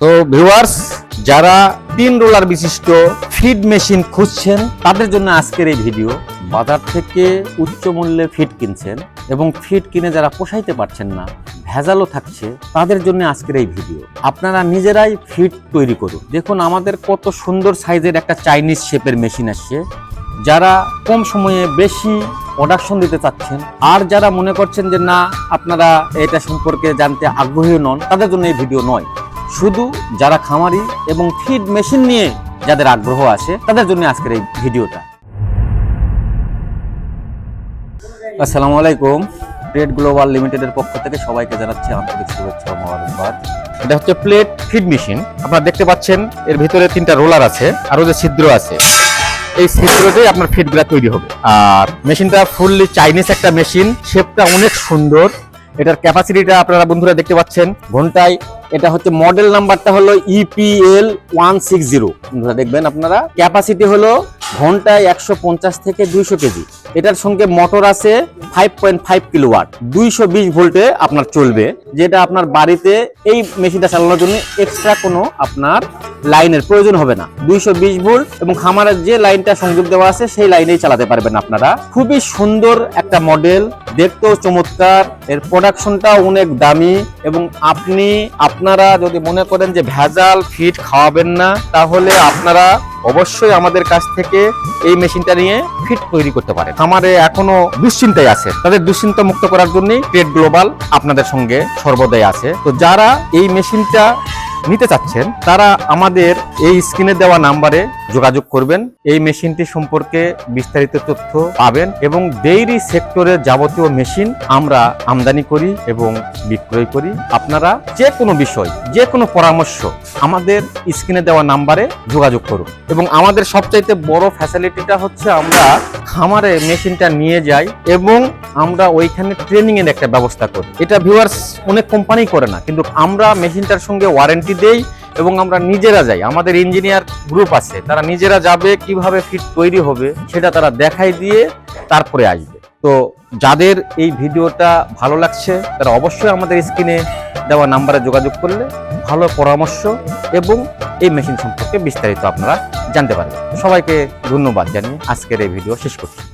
তো ভিউয়ার্স যারা তিন রোলার বিশিষ্ট ফিড মেশিন খুঁজছেন, তাদের জন্য আজকের এই ভিডিও বাজার থেকে উচ্চ মূল্যে ফিড কিনছেন এবং ফিড কিনে যারা পোষাইতে পারছেন না, ভেজালও থাকছে, তাদের জন্য আজকের এই ভিডিও আপনারা নিজেরাই ফিড তৈরি করুন। দেখুন, আমাদের কত সুন্দর সাইজের একটা চাইনিজ শেপের মেশিন আসছে। যারা কম সময়ে বেশি প্রোডাকশন দিতে চাচ্ছেন, আর যারা মনে করছেন যে না, আপনারা এটা সম্পর্কে জানতে আগ্রহী নন, তাদের জন্য এই ভিডিও নয়। শুধু যারা খামারি এবং ফিড মেশিন নিয়ে যাদের আগ্রহ আছে, তাদের জন্য আজকের এই ভিডিওটা। আসসালামু আলাইকুম। প্লেট গ্লোবাল লিমিটেডের পক্ষ থেকে সবাইকে জানাচ্ছি আন্তরিক শুভেচ্ছা ও এটা হচ্ছে প্লেট ফিড মেশিন আপনারা দেখতে পাচ্ছেন, এর ভিতরে তিনটা রোলার আছে আর যে ছিদ্র আছে, এই ছিদ্রতেই আপনার ফিডগুলা তৈরি হবে। আর মেশিনটা ফুললি চাইনিজ একটা মেশিন শেপটা অনেক সুন্দর। এটার ক্যাপাসিটিটা আপনারা বন্ধুরা দেখতে পাচ্ছেন, ঘন্টায় এটা হচ্ছে মডেল নাম্বারটা হলো ইপিএল ওয়ান সিক্স জিরো দেখবেন আপনারা ক্যাপাসিটি হলো ঘন্টায় একশো পঞ্চাশ থেকে দুইশো কেজি। এটার সঙ্গে মোটর আছে ফাইভ পয়েন্ট ফাইভ কিলোওয়াট দুইশো বিশ ভোল্টে আপনার চলবে, যেটা আপনার বাড়িতে এই মেশিনটা চালানোর জন্য এক্সট্রা কোনো আপনার লাইনের প্রয়োজন হবে না। দুইশো বিশ ভোল্ট এবং খামারের যে লাইনটা সংযোগ দেওয়া আছে, সেই লাইনেই চালাতে পারবেন আপনারা। খুবই সুন্দর একটা মডেল দেখতেও চমৎকার। এর প্রোডাকশনটাও অনেক দামি এবং আপনি, আপনারা যদি মনে করেন যে ভেজাল ফিড খাওয়াবেন না, তাহলে আপনারা অবশ্যই আমাদের কাছ থেকে এই মেশিনটা নিয়ে ফিট তৈরি করতে পারে আমারে এখনও দুশ্চিন্তায় আছে। তাদের দুশ্চিন্তা মুক্ত করার জন্যই ট্রেড গ্লোবাল আপনাদের সঙ্গে সর্বদাই আছে। তো যারা এই মেশিনটা নিতে চাচ্ছেন, তারা আমাদের এই স্ক্রিনে দেওয়া নাম্বারে যোগাযোগ করবেন। এই মেশিনটি সম্পর্কে বিস্তারিত তথ্য পাবেন এবং ডেইরি সেক্টরের যাবতীয় মেশিন আমরা আমদানি করি এবং বিক্রয় করি। আপনারা যে কোনো বিষয়, যে কোনো পরামর্শ আমাদের স্ক্রিনে দেওয়া নাম্বারে যোগাযোগ করুন। এবং আমাদের সবচাইতে বড় ফ্যাসিলিটিটা হচ্ছে আমরা খামারে মেশিনটা নিয়ে যাই এবং আমরা ওইখানে ট্রেনিং এর একটা ব্যবস্থা করি। এটা ভিউয়ার্স অনেক কোম্পানি করে না, কিন্তু আমরা মেশিনটার সঙ্গে ওয়ারেন্টি দেই এবং আমরা নিজেরা যাই। আমাদের ইঞ্জিনিয়ার গ্রুপ আছে, তারা নিজেরা যাবে, কীভাবে ফিট তৈরি হবে সেটা তারা দেখাই দিয়ে তারপরে আসবে। তো যাদের এই ভিডিওটা ভালো লাগছে, তারা অবশ্যই আমাদের স্ক্রিনে দেওয়া নাম্বারে যোগাযোগ করলে ভালো পরামর্শ এবং এই মেশিন সম্পর্কে বিস্তারিত আপনারা জানতে পারবেন। সবাইকে ধন্যবাদ জানিয়ে আজকের এই ভিডিও শেষ করছি।